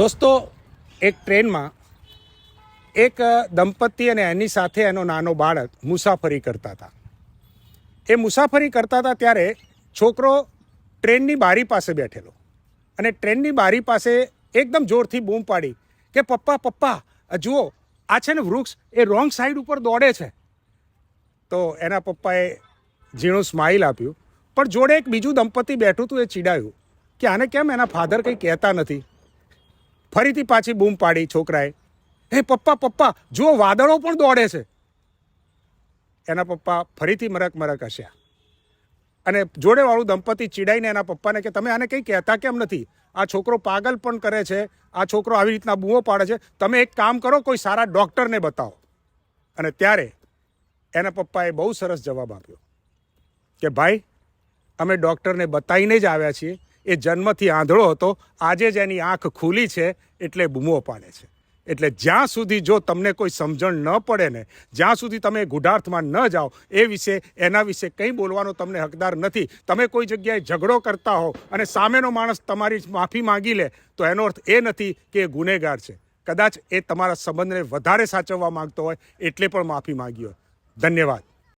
દોસ્તો, એક ટ્રેનમાં એક દંપતી અને એની સાથે એનો નાનો બાળક મુસાફરી કરતા હતા. એ મુસાફરી કરતા હતા ત્યારે છોકરો ટ્રેનની બારી પાસે બેઠેલો અને ટ્રેનની બારી પાસે એકદમ જોરથી બૂમ પાડી કે, પપ્પા પપ્પા જુઓ, આ છે ને વૃક્ષ, એ રોંગ સાઈડ ઉપર દોડે છે. તો એના પપ્પાએ ઝીણું સ્માઇલ આપ્યું, પણ જોડે એક બીજું દંપતી બેઠું હતું એ ચીડાયું કે, આને કેમ એના ફાધર કંઈ કહેતા નથી? ફરીથી પાછી બૂમ પાડી છોકરાએ. હે પપ્પા પપ્પા, જુઓ વાદળો પણ દોડે છે. એના પપ્પા ફરીથી મરક મરક હસ્યા. અને જોડેવાળું દંપતી ચીડાઈને એના પપ્પાને કે, તમે આને કંઈ કહેતા કેમ નથી? આ છોકરો પાગલ પણ કરે છે. આ છોકરો આવી રીતના બૂમો પાડે છે. તમે એક કામ કરો, કોઈ સારા ડૉક્ટરને બતાવો. અને ત્યારે એના પપ્પાએ બહુ સરસ જવાબ આપ્યો કે, ભાઈ, અમે ડૉક્ટરને બતાવીને જ આવ્યા છીએ. એ જન્મથી આંધળો હતો, આજે જ એની આંખ ખુલી છે એટલે બૂમો પાડે છે. એટલે જ્યાં સુધી જો તમને કોઈ સમજણ ન પડે ને, જ્યાં સુધી તમે ગુઢાર્થમાં ન જાઓ, એ વિશે, એના વિશે કંઈ બોલવાનો તમને હકદાર નથી. તમે કોઈ જગ્યાએ ઝઘડો કરતા હો અને સામેનો માણસ તમારી માફી માંગી લે, તો એનો અર્થ એ નથી કે એ ગુનેગાર છે. કદાચ એ તમારા સંબંધને વધારે સાચવવા માંગતો હોય, એટલે પણ માફી માંગી હોય. ધન્યવાદ.